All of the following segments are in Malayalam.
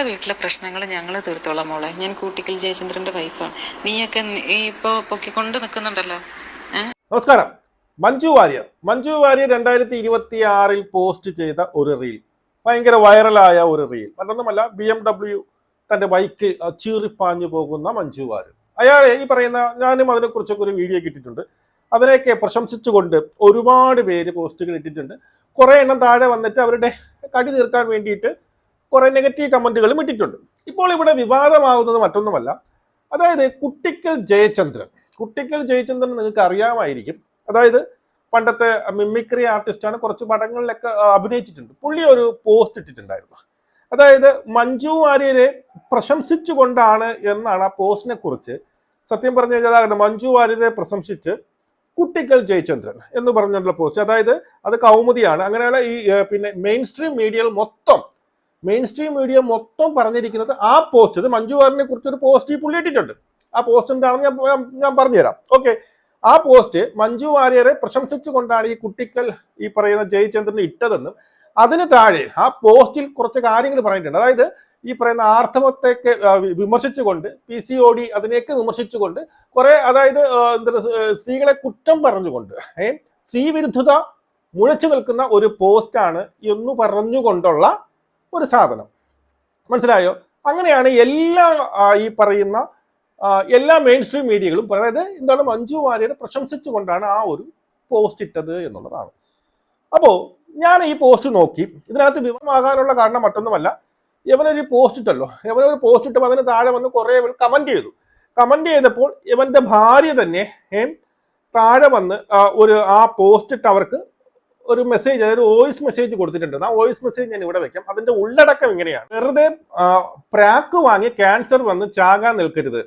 ഞങ്ങളുടെ വീട്ടിലെ പ്രശ്നങ്ങൾ ഞങ്ങൾ തീർത്തോളാം മോളെ. ഞാൻ കൂട്ടിക്കൽ ജയചന്ദ്രന്റെ വൈഫാണ് നീയൊക്കെ ഇപ്പൊ പൊക്കിക്കൊണ്ട് നിൽക്കുന്നുണ്ടല്ലോ നമസ്കാരം. മഞ്ജു വാര്യർ. മഞ്ജു വാര്യർ രണ്ടായിരത്തി ഇരുപത്തി ആറിൽ പോസ്റ്റ് ചെയ്ത ഒരു റീൽ ഭയങ്കര വൈറലായ ഒരു റീൽ മറ്റൊന്നുമല്ല ബി എം ഡബ്ല്യു തന്റെ ബൈക്ക് ചീറിപ്പാഞ്ഞു പോകുന്ന മഞ്ജു വാര്യർ. അയാളെ ഈ പറയുന്ന ഞാനും അതിനെക്കുറിച്ചൊക്കെ ഒരു വീഡിയോ കിട്ടിയിട്ടുണ്ട് അതിനെയൊക്കെ പ്രശംസിച്ചുകൊണ്ട് ഒരുപാട് പേര് പോസ്റ്റുകൾ ഇട്ടിട്ടുണ്ട്. കുറേ എണ്ണം താഴെ വന്നിട്ട് അവരുടെ കടി തീർക്കാൻ വേണ്ടിയിട്ട് കുറെ നെഗറ്റീവ് കമന്റുകളും ഇട്ടിട്ടുണ്ട്. ഇപ്പോൾ ഇവിടെ വിവാദമാകുന്നത് മറ്റൊന്നുമല്ല. അതായത് കുട്ടിക്കൽ ജയചന്ദ്രൻ. കുട്ടിക്കൽ ജയചന്ദ്രൻ നിങ്ങൾക്ക് അറിയാമായിരിക്കും. അതായത് പണ്ടത്തെ മിമിക്രി ആർട്ടിസ്റ്റാണ് കുറച്ച് പടങ്ങളിലൊക്കെ അഭിനയിച്ചിട്ടുണ്ട്. പുള്ളി ഒരു പോസ്റ്റ് ഇട്ടിട്ടുണ്ടായിരുന്നു. അതായത് മഞ്ജു വാര്യരെ പ്രശംസിച്ചുകൊണ്ടാണ് എന്നാണ് ആ പോസ്റ്റിനെ കുറിച്ച് സത്യം പറഞ്ഞു കഴിഞ്ഞാൽ അതാണ് മഞ്ജു വാര്യരെ പ്രശംസിച്ച് കുട്ടിക്കൽ ജയചന്ദ്രൻ എന്ന് പറഞ്ഞിട്ടുള്ള പോസ്റ്റ് അതായത് അത് കൗമുദിയാണ്. അങ്ങനെയുള്ള ഈ പിന്നെ മെയിൻ സ്ട്രീം മീഡിയയിൽ മൊത്തം മെയിൻ സ്ട്രീം മീഡിയ മൊത്തം പറഞ്ഞിരിക്കുന്നത് ആ പോസ്റ്റ് മഞ്ജു വാറിനെ കുറിച്ച് ഒരു പോസ്റ്റ് ഈ പുള്ളി ഇട്ടിട്ടുണ്ട്. ആ പോസ്റ്റ് എന്താണെന്ന് ഞാൻ ഞാൻ- പറഞ്ഞുതരാം. ഓക്കെ ആ പോസ്റ്റ് മഞ്ജു വാര്യരെ പ്രശംസിച്ചുകൊണ്ടാണ് ഈ കുട്ടിക്കൽ ഈ പറയുന്ന ജയചന്ദ്രൻ ഇട്ടതെന്നും അതിന് താഴെ ആ പോസ്റ്റിൽ കുറച്ച് കാര്യങ്ങൾ പറഞ്ഞിട്ടുണ്ട്. അതായത് ഈ പറയുന്ന ആർത്തവത്തെയൊക്കെ വിമർശിച്ചുകൊണ്ട് പി സി ഒ ഡി അതിനെയൊക്കെ വിമർശിച്ചുകൊണ്ട് കുറെ അതായത് എന്താ സ്ത്രീകളെ കുറ്റം പറഞ്ഞുകൊണ്ട് ഏ സ്ത്രീ വിരുദ്ധത മുഴച്ചു നിൽക്കുന്ന ഒരു പോസ്റ്റാണ് എന്ന് പറഞ്ഞുകൊണ്ടുള്ള ഒരു സാധനം. മനസ്സിലായോ? അങ്ങനെയാണ് എല്ലാ ഈ പറയുന്ന എല്ലാ മെയിൻ സ്ട്രീം മീഡിയകളും അതായത് എന്താണ് മഞ്ജു വാര്യരെ പ്രശംസിച്ചുകൊണ്ടാണ് ആ ഒരു പോസ്റ്റ് ഇട്ടത് എന്നുള്ളതാണ്. അപ്പോൾ ഞാൻ ഈ പോസ്റ്റ് നോക്കി. ഇതിനകത്ത് വിവരമാകാനുള്ള കാരണം മറ്റൊന്നുമല്ല. ഇവനൊരു പോസ്റ്റ് ഇട്ടല്ലോ. ഇവനൊരു പോസ്റ്റ് ഇട്ടപ്പോൾ അതിന് താഴെ വന്ന് കുറേ കമന്റ് ചെയ്തു. കമന്റ് ചെയ്തപ്പോൾ ഇവന്റെ ഭാര്യ തന്നെ താഴെ വന്ന് ഒരു ആ പോസ്റ്റ് ഇട്ട് അവർക്ക് ഒരു മെസ്സേജ് അതായത് വോയിസ് മെസ്സേജ് കൊടുത്തിട്ടുണ്ട്. ആ വോയിസ് മെസ്സേജ് ഞാൻ ഇവിടെ വെക്കാം. അതിന്റെ ഉള്ളടക്കം ഇങ്ങനെയാണ്. വെറുതെ പ്രാക്ക് വാങ്ങി ക്യാൻസർ വന്ന് ചാകാൻ നിൽക്കരുത്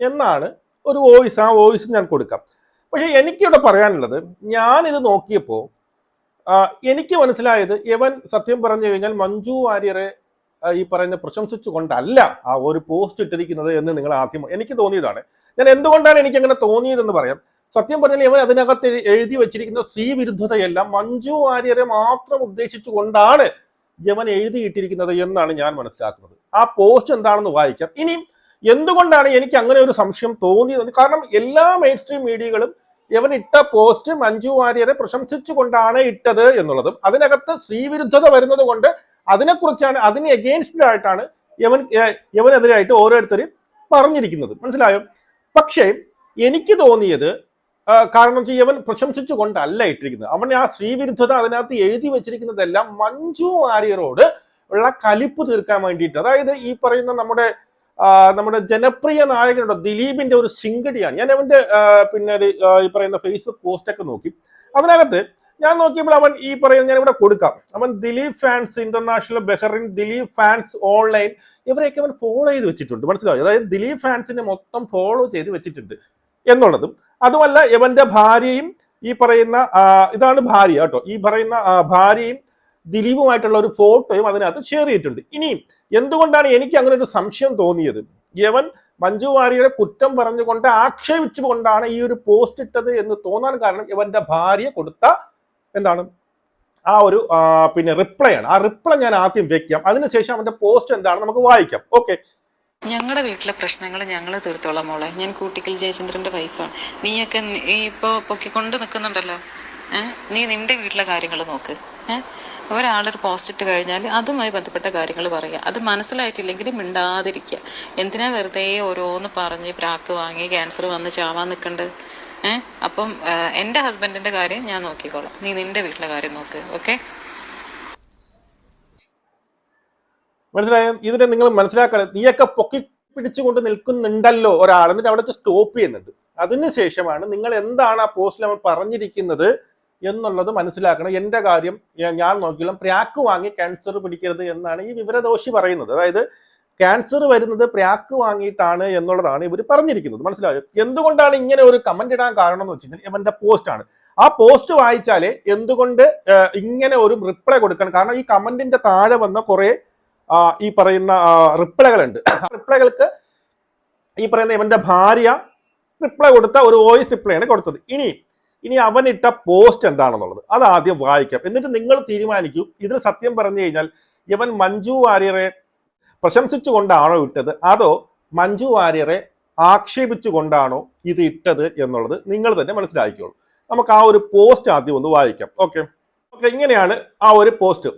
എന്നാണ് ഒരു വോയിസ് ആ വോയിസ് ഞാൻ കൊടുക്കാം. പക്ഷെ എനിക്കിവിടെ പറയാനുള്ളത് ഞാൻ ഇത് നോക്കിയപ്പോൾ എനിക്ക് മനസ്സിലായത് യവൻ സത്യം പറഞ്ഞു കഴിഞ്ഞാൽ മഞ്ജു വാര്യരെ ഈ പറയുന്ന പ്രശംസിച്ചുകൊണ്ടല്ല ആ ഒരു പോസ്റ്റ് ഇട്ടിരിക്കുന്നത് എന്ന് നിങ്ങൾ ആദ്യം എനിക്ക് തോന്നിയതാണ്. ഞാൻ എന്തുകൊണ്ടാണ് എനിക്ക് അങ്ങനെ തോന്നിയതെന്ന് പറയാം. സത്യം പറഞ്ഞാൽ ഇവൻ അതിനകത്ത് എഴുതി വെച്ചിരിക്കുന്ന സ്ത്രീ വിരുദ്ധതയെല്ലാം മഞ്ജു വാര്യരെ മാത്രം ഉദ്ദേശിച്ചുകൊണ്ടാണ് യവൻ എഴുതിയിട്ടിരിക്കുന്നത് എന്നാണ് ഞാൻ മനസ്സിലാക്കുന്നത്. ആ പോസ്റ്റ് എന്താണെന്ന് വായിക്കാം. ഇനി എന്തുകൊണ്ടാണ് എനിക്ക് അങ്ങനെ ഒരു സംശയം തോന്നിയത്? കാരണം എല്ലാ മെയിൻ സ്ട്രീം മീഡിയകളും ഇവൻ ഇട്ട പോസ്റ്റ് മഞ്ജു വാര്യരെ പ്രശംസിച്ചുകൊണ്ടാണ് ഇട്ടത് എന്നുള്ളതും അതിനകത്ത് സ്ത്രീവിരുദ്ധത വരുന്നത് കൊണ്ട് അതിനെക്കുറിച്ചാണ് അതിന് എഗെയിൻസ്റ്റ് ആയിട്ടാണ് യവൻ യവനെതിരായിട്ട് ഓരോരുത്തരും പറഞ്ഞിരിക്കുന്നത്. മനസ്സിലായോ? പക്ഷേ എനിക്ക് തോന്നിയത് കാരണം വെച്ചാൽ പ്രശംസിച്ചു പ്രശംസിച്ചുകൊണ്ടല്ല ഇട്ടിരിക്കുന്നത്. അവൻ ആ സ്ത്രീവിരുദ്ധത അതിനകത്ത് എഴുതി വെച്ചിരിക്കുന്നതെല്ലാം മഞ്ജു വാര്യരോട് ഉള്ള കലിപ്പ് തീർക്കാൻ വേണ്ടിയിട്ട്. അതായത് ഈ പറയുന്ന നമ്മുടെ നമ്മുടെ ജനപ്രിയ നായകനുണ്ടോ ദിലീപിന്റെ ഒരു സിംഗടിയാണ് ഞാൻ അവന്റെ പിന്നെ ഈ പറയുന്ന ഫേസ്ബുക്ക് പോസ്റ്റൊക്കെ നോക്കി. അതിനകത്ത് ഞാൻ നോക്കിയപ്പോൾ അവൻ ഈ പറയുന്ന ഞാൻ ഇവിടെ കൊടുക്കാം. അവൻ Dileep fans international Bahrain Dileep fans online ഇവരെയൊക്കെ അവൻ ഫോളോ ചെയ്ത് വെച്ചിട്ടുണ്ട്. മനസ്സിലാവും അതായത് ദിലീപ് ഫാൻസിനെ മൊത്തം ഫോളോ ചെയ്ത് വെച്ചിട്ടുണ്ട്. എന്നുള്ളതും അതുമല്ല ഇവന്റെ ഭാര്യയും ഈ പറയുന്ന ഇതാണ് ഭാര്യ കേട്ടോ. ഈ പറയുന്ന ഭാര്യയും ദിലീപുമായിട്ടുള്ള ഒരു ഫോട്ടോയും അതിനകത്ത് ഷെയർ ചെയ്തിട്ടുണ്ട്. ഇനിയും എന്തുകൊണ്ടാണ് എനിക്ക് അങ്ങനെ ഒരു സംശയം തോന്നിയത്? യവൻ മഞ്ജു വാര്യയുടെ കുറ്റം പറഞ്ഞുകൊണ്ട് ആക്ഷേപിച്ചുകൊണ്ടാണ് ഈ ഒരു പോസ്റ്റ് ഇട്ടത് എന്ന് തോന്നാൻ കാരണം ഇവന്റെ ഭാര്യ കൊടുത്ത എന്താണ്? ആ ഒരു പിന്നെ റിപ്ലൈ ആണ്. ആ റിപ്ലൈ ഞാൻ ആദ്യം വെക്കാം. അതിനുശേഷം അവന്റെ പോസ്റ്റ് എന്താണ് നമുക്ക് വായിക്കാം. ഓക്കെ ഞങ്ങളുടെ വീട്ടിലെ പ്രശ്നങ്ങൾ ഞങ്ങൾ തീർത്തോളാം മോളെ. ഞാൻ കൂട്ടിക്കൽ ജയചന്ദ്രന്റെ വൈഫാണ് നീയൊക്കെ നീ പൊക്കിക്കൊണ്ട് നിൽക്കുന്നുണ്ടല്ലോ നീ നിന്റെ വീട്ടിലെ കാര്യങ്ങൾ നോക്ക്. ഒരാളൊരു പോസ്റ്റ് ഇട്ട് കഴിഞ്ഞാൽ അതുമായി ബന്ധപ്പെട്ട കാര്യങ്ങൾ പറയുക അത് മനസ്സിലായിട്ടില്ലെങ്കിൽ മിണ്ടാതിരിക്കുക എന്തിനാ വെറുതെ ഓരോന്ന് പറഞ്ഞ് പ്രാക്ക് വാങ്ങി ക്യാൻസർ വന്ന് ചാവാൻ നിൽക്കണ്ട് ഏഹ് അപ്പം എന്റെ ഹസ്ബൻഡിന്റെ കാര്യം ഞാൻ നോക്കിക്കോളാം. നീ നിന്റെ വീട്ടിലെ കാര്യം നോക്ക്. ഓക്കെ മനസ്സിലായോ? ഇതിനെ നിങ്ങൾ മനസ്സിലാക്കണം. നീയൊക്കെ പൊക്കി പിടിച്ചുകൊണ്ട് നിൽക്കുന്നുണ്ടല്ലോ ഒരാൾ. എന്നിട്ട് അവിടെ സ്റ്റോപ്പ് ചെയ്യുന്നുണ്ട്. അതിനുശേഷമാണ് നിങ്ങൾ എന്താണ് ആ പോസ്റ്റിൽ നമ്മൾ പറഞ്ഞിരിക്കുന്നത് എന്നുള്ളത് മനസ്സിലാക്കണം. എന്റെ കാര്യം ഞാൻ നോക്കിയാലും പ്രാക്ക് വാങ്ങി ക്യാൻസർ പിടിക്കരുത് എന്നാണ് ഈ വിവരദോഷി പറയുന്നത്. അതായത് ക്യാൻസർ വരുന്നത് പ്രാക്ക് വാങ്ങിയിട്ടാണ് എന്നുള്ളതാണ് ഇവർ പറഞ്ഞിരിക്കുന്നത്. മനസ്സിലായോ? എന്തുകൊണ്ടാണ് ഇങ്ങനെ ഒരു കമന്റ് ഇടാൻ കാരണം എന്ന് കഴിഞ്ഞാൽ ഇവന്റെ പോസ്റ്റ് ആണ്. ആ പോസ്റ്റ് വായിച്ചാലേ എന്തുകൊണ്ട് ഇങ്ങനെ ഒരു റിപ്ലൈ കൊടുക്കണം. കാരണം ഈ കമന്റിന്റെ താഴെ വന്ന കുറെ ഈ പറയുന്ന റിപ്ലൈകളുണ്ട്. റിപ്ലൈകൾക്ക് ഈ പറയുന്ന ഇവന്റെ ഭാര്യ റിപ്ലൈ കൊടുത്ത ഒരു വോയിസ് റിപ്ലൈ ആണ് കൊടുത്തത്. ഇനി ഇനി അവൻ ഇട്ട പോസ്റ്റ് എന്താണെന്നുള്ളത് അത് ആദ്യം വായിക്കാം. എന്നിട്ട് നിങ്ങൾ തീരുമാനിക്കൂ. ഇതിൽ സത്യം പറഞ്ഞു കഴിഞ്ഞാൽ ഇവൻ മഞ്ജു വാര്യരെ പ്രശംസിച്ചുകൊണ്ടാണോ ഇട്ടത്? അതോ മഞ്ജു വാര്യരെ ആക്ഷേപിച്ചുകൊണ്ടാണോ ഇത് ഇട്ടത് എന്നുള്ളത് നിങ്ങൾ തന്നെ മനസ്സിലാക്കിക്കോളൂ. നമുക്ക് ആ ഒരു പോസ്റ്റ് ആദ്യം ഒന്ന് വായിക്കാം. ഓക്കെ? ഓക്കെ ഇങ്ങനെയാണ് ആ ഒരു പോസ്റ്റ്.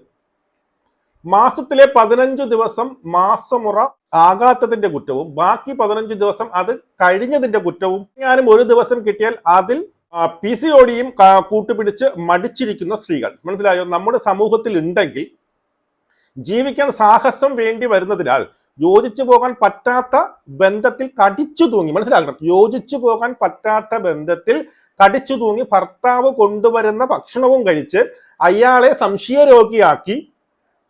മാസത്തിലെ പതിനഞ്ച് ദിവസം മാസമുറ ആകാത്തതിന്റെ കുറ്റവും ബാക്കി പതിനഞ്ച് ദിവസം അത് കഴിഞ്ഞതിന്റെ കുറ്റവും. ഞാനും ഒരു ദിവസം കിട്ടിയാൽ അതിൽ പി സി ഒടിയും കൂട്ടുപിടിച്ച് മടിച്ചിരിക്കുന്ന സ്ത്രീകൾ. മനസ്സിലായോ? നമ്മുടെ സമൂഹത്തിൽ ഉണ്ടെങ്കിൽ ജീവിക്കാൻ സാഹസം വേണ്ടി വരുന്നതിനാൽ യോജിച്ചു പോകാൻ പറ്റാത്ത ബന്ധത്തിൽ കടിച്ചു തൂങ്ങി മനസ്സിലാക്കണം? യോജിച്ചു പോകാൻ പറ്റാത്ത ബന്ധത്തിൽ കടിച്ചു തൂങ്ങി ഭർത്താവ് കൊണ്ടുവരുന്ന ഭക്ഷണവും കഴിച്ച് അയാളെ സംശയരോഗിയാക്കി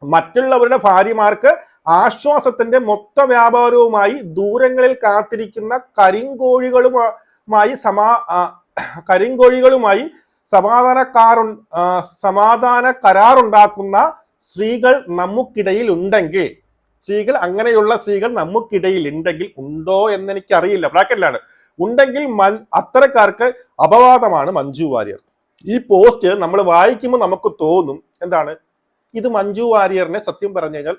മറ്റുള്ളവരുടെ ഭാര്യമാർക്ക് ആശ്വാസത്തിന്റെ മൊത്ത വ്യാപാരവുമായി ദൂരങ്ങളിൽ കാത്തിരിക്കുന്ന കരിങ്കോഴികളുമായി സമാ കരിങ്കോഴികളുമായി സമാധാനക്കാരു ആ, സമാധാന കരാറുണ്ടാക്കുന്ന സ്ത്രീകൾ നമുക്കിടയിൽ ഉണ്ടെങ്കിൽ സ്ത്രീകൾ അങ്ങനെയുള്ള സ്ത്രീകൾ നമുക്കിടയിൽ ഉണ്ടെങ്കിൽ ഉണ്ടോ എന്ന് എനിക്കറിയില്ല ബ്രാക്കറ്റിലാണ്. ഉണ്ടെങ്കിൽ മൻ അത്തരക്കാർക്ക് അപവാദമാണ് മഞ്ജു വാര്യർ. ഈ പോസ്റ്റ് നമ്മൾ വായിക്കുമ്പോൾ നമുക്ക് തോന്നും എന്താണ്? ഇത് മഞ്ജു വാര്യറിനെ സത്യം പറഞ്ഞു കഴിഞ്ഞാൽ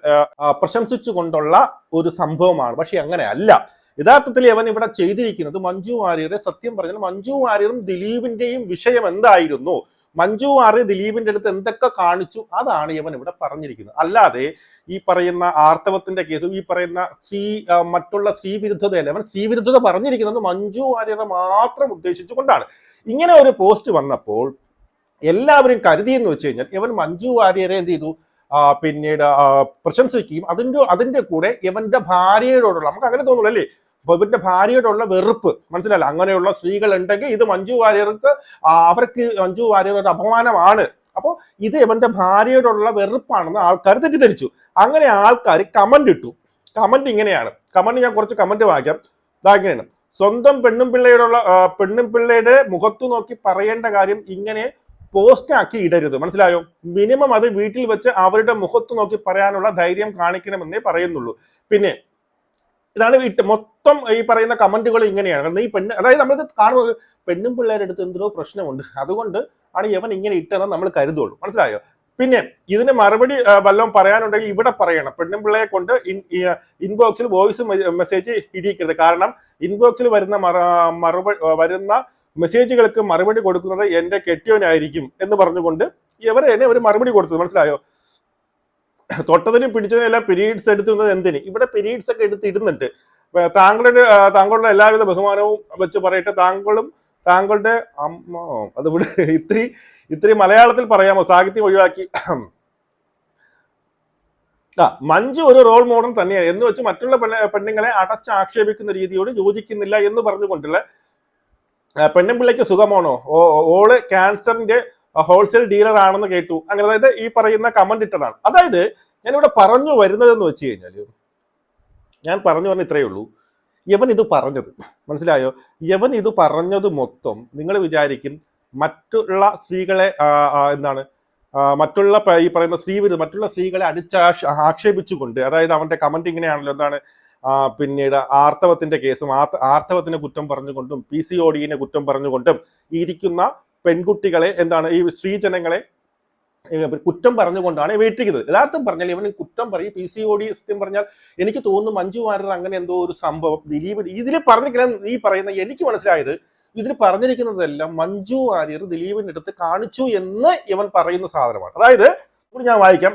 പ്രശംസിച്ചുകൊണ്ടുള്ള ഒരു സംഭവമാണ്. പക്ഷെ അങ്ങനെയല്ല. യഥാർത്ഥത്തിൽ അവൻ ഇവിടെ ചെയ്തിരിക്കുന്നത് മഞ്ജു വാര്യരെ സത്യം പറഞ്ഞാൽ മഞ്ജു വാര്യറും ദിലീപിന്റെയും വിഷയം എന്തായിരുന്നു? മഞ്ജു വാര്യർ ദിലീപിന്റെ അടുത്ത് എന്തൊക്കെ കാണിച്ചു? അതാണ് ഇവൻ ഇവിടെ പറഞ്ഞിരിക്കുന്നത്. അല്ലാതെ ഈ പറയുന്ന ആർത്തവത്തിന്റെ കേസും ഈ പറയുന്ന സ്ത്രീ മറ്റുള്ള സ്ത്രീ വിരുദ്ധതയല്ല അവൻ സ്ത്രീ വിരുദ്ധത പറഞ്ഞിരിക്കുന്നത് മഞ്ജു വാര്യരെ മാത്രം ഉദ്ദേശിച്ചുകൊണ്ടാണ്. ഇങ്ങനെ ഒരു പോസ്റ്റ് വന്നപ്പോൾ എല്ലാവരും കരുതി എന്ന് വെച്ച് കഴിഞ്ഞാൽ ഇവൻ മഞ്ജു വാര്യരെ എന്ത് ചെയ്തു? പിന്നീട് പ്രശംസിക്കുകയും അതിന്റെ അതിന്റെ കൂടെ ഇവന്റെ ഭാര്യയോടുള്ള നമുക്ക് അങ്ങനെ തോന്നുള്ളൂ അല്ലേ? ഇവന്റെ ഭാര്യയോടുള്ള വെറുപ്പ് മനസ്സിലല്ല അങ്ങനെയുള്ള സ്ത്രീകൾ ഉണ്ടെങ്കിൽ ഇത് മഞ്ജു വാര്യർക്ക് അവർക്ക് മഞ്ജു വാര്യർ ഒരു അപമാനമാണ്. അപ്പോൾ ഇത് ഇവന്റെ ഭാര്യയോടുള്ള വെറുപ്പാണെന്ന് ആൾക്കാർ തെറ്റിദ്ധരിച്ചു. അങ്ങനെ ആൾക്കാർ കമന്റ് ഇട്ടു. കമന്റ് ഇങ്ങനെയാണ്. കമന്റ് ഞാൻ കുറച്ച് കമന്റ് വായിക്കാം. ഇതാ ഇങ്ങനെയാണ്. സ്വന്തം പെണ്ണും പിള്ളയോടുള്ള പെണ്ണും പിള്ളയുടെ മുഖത്തു നോക്കി പറയേണ്ട കാര്യം ഇങ്ങനെ പോസ്റ്റ് ആക്കി ഇടരുത്. മനസ്സിലായോ? മിനിമം അത് വീട്ടിൽ വെച്ച് അവരുടെ മുഖത്ത് നോക്കി പറയാനുള്ള ധൈര്യം കാണിക്കണമെന്നേ പറയുന്നുള്ളൂ. പിന്നെ ഇതാണ് വീട്ട് മൊത്തം ഈ പറയുന്ന കമന്റുകൾ ഇങ്ങനെയാണ്. കാരണം ഈ പെണ്ണ് അതായത് നമ്മൾ കാണുമ്പോൾ പെണ്ണും പിള്ളേരുടെ അടുത്ത് എന്തോ പ്രശ്നമുണ്ട്. അതുകൊണ്ട് ആണ് ഇവൻ ഇങ്ങനെ ഇട്ടതെന്ന് നമ്മൾ കരുതുള്ളൂ. മനസ്സിലായോ? പിന്നെ ഇതിന് മറുപടി വല്ലതും പറയാനുണ്ടെങ്കിൽ ഇവിടെ പറയണം. പെണ്ണും പിള്ളയെ കൊണ്ട് ഇൻബോക്സിൽ വോയിസ് മെസ്സേജ് ഇടിയിക്കരുത്. കാരണം ഇൻബോക്സിൽ വരുന്ന മറുപടി വരുന്ന മെസ്സേജുകൾക്ക് മറുപടി കൊടുക്കുന്നത് എന്റെ കെട്ടിയവനായിരിക്കും എന്ന് പറഞ്ഞുകൊണ്ട് ഇവരെ എന്നെ ഒരു മറുപടി കൊടുത്തത്. മനസ്സിലായോ? തൊട്ടതിനും പിടിച്ചതിനും എല്ലാം പീരീഡ്സ് എടുത്തുന്നത് എന്തിന്? ഇവിടെ പിരീഡ്സ് ഒക്കെ എടുത്ത് ഇടുന്നുണ്ട് താങ്കളുടെ താങ്കളുടെ എല്ലാവിധ ബഹുമാനവും വെച്ച് പറയട്ടെ. താങ്കളും താങ്കളുടെ അമ്മ അത് ഇവിടെ ഇത്തിരി ഇത്തിരി മലയാളത്തിൽ പറയാമോ? സാഹിത്യം ഒഴിവാക്കി. ആ മഞ്ജു ഒരു റോൾ മോഡൽ തന്നെയാണ്. എന്ന് വെച്ച് മറ്റുള്ള പെണ്ണ പെണ്ണുങ്ങളെ അടച്ചാക്ഷേപിക്കുന്ന രീതിയോട് യോജിക്കുന്നില്ല എന്ന് പറഞ്ഞുകൊണ്ടുള്ള പെണ്ണും പിള്ളയ്ക്ക് സുഖമാണോ? ഓൾ ക്യാൻസറിന്റെ ഹോൾസെയിൽ ഡീലർ ആണെന്ന് കേട്ടു. അങ്ങനെ അതായത് ഈ പറയുന്ന കമന്റ് ഇട്ടതാണ്. അതായത് ഞാനിവിടെ പറഞ്ഞു വരുന്നതെന്ന് വെച്ച് കഴിഞ്ഞാൽ ഞാൻ പറഞ്ഞു പറഞ്ഞ ഇത്രയേ ഉള്ളൂ. യവൻ ഇത് പറഞ്ഞത് മനസ്സിലായോ? യവൻ ഇത് പറഞ്ഞത് മൊത്തം നിങ്ങൾ വിചാരിക്കും മറ്റുള്ള സ്ത്രീകളെ എന്താണ് മറ്റുള്ള ഈ പറയുന്ന സ്ത്രീ വിരുദ്ധ മറ്റുള്ള സ്ത്രീകളെ അടിച്ച് ആക്ഷേപിച്ചുകൊണ്ട് അതായത് അവന്റെ കമന്റ് ഇങ്ങനെയാണല്ലോ എന്താണ് പിന്നീട് ആർത്തവത്തിന്റെ കേസും ആർത്തവത്തിന് കുറ്റം പറഞ്ഞുകൊണ്ടും പി സി ഒ കുറ്റം പറഞ്ഞുകൊണ്ടും ഇരിക്കുന്ന പെൺകുട്ടികളെ എന്താണ് ഈ സ്ത്രീജനങ്ങളെ കുറ്റം പറഞ്ഞുകൊണ്ടാണ് വീട്ടിക്കുന്നത് യഥാർത്ഥം പറഞ്ഞാൽ ഇവന് കുറ്റം പറയും പി സി ഒ ഡി സത്യം പറഞ്ഞാൽ എനിക്ക് തോന്നുന്നു മഞ്ജു വാര്യർ അങ്ങനെ എന്തോ ഒരു സംഭവം ദിലീപ് ഇതിൽ പറഞ്ഞിരിക്കുന്ന ഈ പറയുന്ന എനിക്ക് മനസ്സിലായത് ഇതിൽ പറഞ്ഞിരിക്കുന്നതെല്ലാം മഞ്ജു വാര്യർ ദിലീപിന്റെ അടുത്ത് കാണിച്ചു എന്ന് ഇവൻ പറയുന്ന സാധനമാണ്. അതായത് ഞാൻ വായിക്കാം.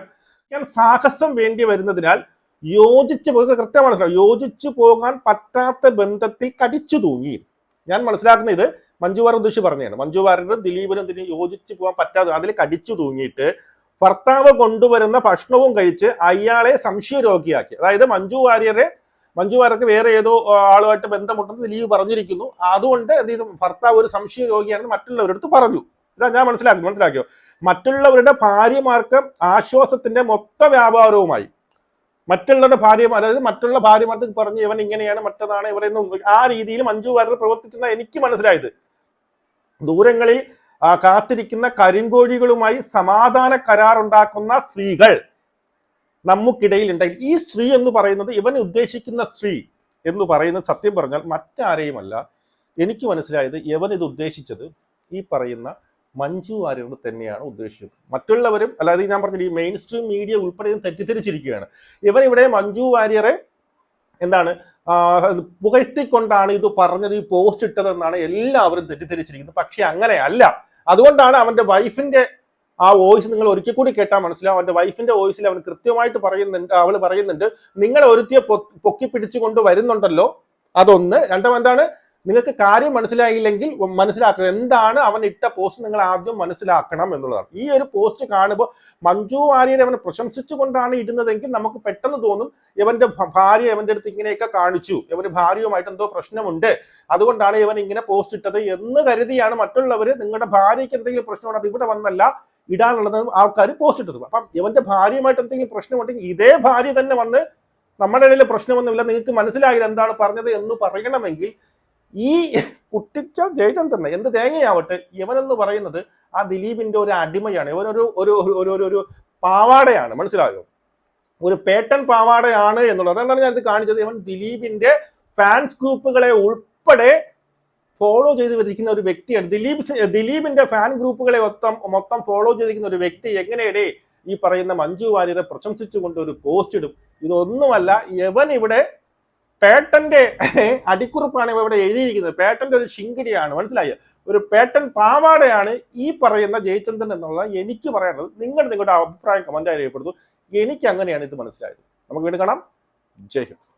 ഞാൻ സാഹസം വേണ്ടി വരുന്നതിനാൽ യോജിച്ച് പോകുക കൃത്യം മനസ്സിലാവും യോജിച്ചു പോകാൻ പറ്റാത്ത ബന്ധത്തിൽ കടിച്ചു തൂങ്ങി. ഞാൻ മനസ്സിലാക്കുന്ന ഇത് മഞ്ജു വാര്യർ ഉദ്ദേശിച്ച് പറഞ്ഞതാണ്. മഞ്ജു വാര്യരും ദിലീപിനും ഇതിന് യോജിച്ച് പോകാൻ പറ്റാതെ അതിൽ കടിച്ചു തൂങ്ങിയിട്ട് ഭർത്താവ് കൊണ്ടുവരുന്ന ഭക്ഷണവും കഴിച്ച് അയാളെ സംശയരോഗിയാക്കി. അതായത് മഞ്ജു വാര്യരെ മഞ്ജു വാര്യർക്ക് വേറെ ഏതോ ആളുമായിട്ട് ബന്ധമുണ്ടെന്ന് ദിലീപ് പറഞ്ഞിരിക്കുന്നു. അതുകൊണ്ട് എന്ത് ചെയ്തു? ഭർത്താവ് ഒരു സംശയരോഗിയാണെന്ന് മറ്റുള്ളവരടുത്ത് പറഞ്ഞു. ഇതാ ഞാൻ മനസ്സിലാക്കി മനസ്സിലാക്കിയോ? മറ്റുള്ളവരുടെ ഭാര്യമാർക്ക് ആശ്വാസത്തിന്റെ മൊത്ത വ്യാപാരവുമായി മറ്റുള്ളവരുടെ ഭാര്യ അതായത് മറ്റുള്ള ഭാര്യമാർക്ക് പറഞ്ഞു ഇവൻ ഇങ്ങനെയാണ് മറ്റതാണ് ഇവരെന്നും ആ രീതിയിൽ മഞ്ജു വാര്യർ പ്രവർത്തിച്ചെന്ന എനിക്ക് മനസ്സിലായത്. ദൂരങ്ങളിൽ കാത്തിരിക്കുന്ന കരിങ്കോഴികളുമായി സമാധാന കരാറുണ്ടാക്കുന്ന സ്ത്രീകൾ നമുക്കിടയിൽ ഉണ്ടായി ഈ സ്ത്രീ എന്ന് പറയുന്നത് ഇവൻ ഉദ്ദേശിക്കുന്ന സ്ത്രീ എന്ന് പറയുന്നത് സത്യം പറഞ്ഞാൽ മറ്റാരെയുമല്ല. എനിക്ക് മനസ്സിലായത് ഇവൻ ഇത് ഉദ്ദേശിച്ചത് ഈ പറയുന്ന മഞ്ജു വാര്യരോട് തന്നെയാണ് ഉദ്ദേശിച്ചത്. മറ്റുള്ളവരും അല്ലാതെ ഞാൻ പറഞ്ഞ ഈ മെയിൻ സ്ട്രീം മീഡിയ ഉൾപ്പെടെ തെറ്റിദ്ധരിച്ചിരിക്കുകയാണ്. ഇവൻ ഇവിടെ മഞ്ജു വാര്യരെ എന്താണ് പുകഴ്ത്തിക്കൊണ്ടാണ് ഇത് പറഞ്ഞത് ഈ പോസ്റ്റ് ഇട്ടതെന്നാണ് എല്ലാവരും തെറ്റിദ്ധരിച്ചിരിക്കുന്നത്. പക്ഷെ അങ്ങനെയല്ല. അതുകൊണ്ടാണ് അവന്റെ വൈഫിന്റെ ആ വോയിസ് നിങ്ങൾ ഒരിക്കൽ കൂടി കേട്ടാൽ മനസ്സിലാവും. അവന്റെ വൈഫിന്റെ വോയിസിൽ അവൻ കൃത്യമായിട്ട് പറയുന്നുണ്ട് അവൾ പറയുന്നുണ്ട് നിങ്ങളെ ഒരുത്തിയെ പൊക്കി പിടിച്ചുകൊണ്ട് വരുന്നുണ്ടല്ലോ. അതൊന്ന്. രണ്ടാം എന്താണ് നിങ്ങൾക്ക് കാര്യം മനസ്സിലായില്ലെങ്കിൽ മനസ്സിലാക്കുക എന്താണ് അവൻ ഇട്ട പോസ്റ്റ് നിങ്ങൾ ആദ്യം മനസ്സിലാക്കണം എന്നുള്ളതാണ്. ഈ ഒരു പോസ്റ്റ് കാണുമ്പോൾ മഞ്ജു വാര്യരെ അവനെ പ്രശംസിച്ചുകൊണ്ടാണ് ഇടുന്നതെങ്കിൽ നമുക്ക് പെട്ടെന്ന് തോന്നും ഇവന്റെ ഭാര്യ ഇവന്റെ അടുത്ത് ഇങ്ങനെയൊക്കെ കാണിച്ചു. ഇവന് ഭാര്യയുമായിട്ട് എന്തോ പ്രശ്നമുണ്ട്. അതുകൊണ്ടാണ് ഇവൻ ഇങ്ങനെ പോസ്റ്റ് ഇട്ടത് എന്ന് കരുതിയാണ് മറ്റുള്ളവർ നിങ്ങളുടെ ഭാര്യയ്ക്ക് എന്തെങ്കിലും പ്രശ്നമുണ്ട് അത് ഇവിടെ വന്നല്ല ഇടാനുള്ളത് ആൾക്കാർ പോസ്റ്റ് ഇട്ടത്. അപ്പം ഇവന്റെ ഭാര്യയുമായിട്ട് എന്തെങ്കിലും പ്രശ്നമുണ്ടെങ്കിൽ ഇതേ ഭാര്യ തന്നെ വന്ന് നമ്മുടെ ഇടയിൽ പ്രശ്നമൊന്നുമില്ല നിങ്ങൾക്ക് മനസ്സിലായില്ല എന്താണ് പറഞ്ഞത് എന്ന് പറയണമെങ്കിൽ ഈ കുട്ടിച്ച ജയചന്ദ്രൻ എന്ത് തേങ്ങയാവട്ടെ ഇവനെന്ന് പറയുന്നത് ആ ദിലീപിന്റെ ഒരു അടിമയാണ്. ഇവനൊരു ഒരു ഒരു ഒരു ഒരു പാവാടയാണ് മനസ്സിലായോ? ഒരു പേട്ടൻ പാവാടയാണ് എന്നുള്ളത്. അതുകൊണ്ടാണ് ഞാനിത് കാണിച്ചത്. ഇവൻ ദിലീപിന്റെ ഫാൻസ് ഗ്രൂപ്പുകളെ ഉൾപ്പെടെ ഫോളോ ചെയ്ത് വരിക്കുന്ന ഒരു വ്യക്തിയാണ്. ദിലീപ് ദിലീപിന്റെ ഫാൻ ഗ്രൂപ്പുകളെ മൊത്തം മൊത്തം ഫോളോ ചെയ്തിരിക്കുന്ന ഒരു വ്യക്തി എങ്ങനെയടേ ഈ പറയുന്ന മഞ്ജു വാര്യരെ പ്രശംസിച്ചുകൊണ്ട് ഒരു പോസ്റ്റ് ഇടും. ഇതൊന്നുമല്ല യവൻ ഇവിടെ പേട്ടന്റെ അടിക്കുറിപ്പാണ് ഇവ ഇവിടെ എഴുതിയിരിക്കുന്നത്. പേട്ടന്റെ ഒരു ശിങ്കിടിയാണ്. മനസ്സിലായോ? ഒരു പേട്ടൻ പാവാടയാണ് ഈ പറയുന്ന ജയചന്ദ്രൻ എന്നുള്ള എനിക്ക് പറയാനുള്ളത്. നിങ്ങൾ നിങ്ങളുടെ അഭിപ്രായം കമന്റ് രേഖപ്പെടുത്തു. എനിക്ക് അങ്ങനെയാണ് ഇത് മനസ്സിലായത്. നമുക്ക് വീണ്ടും കാണാം. ജയ് ഹിന്ദ്.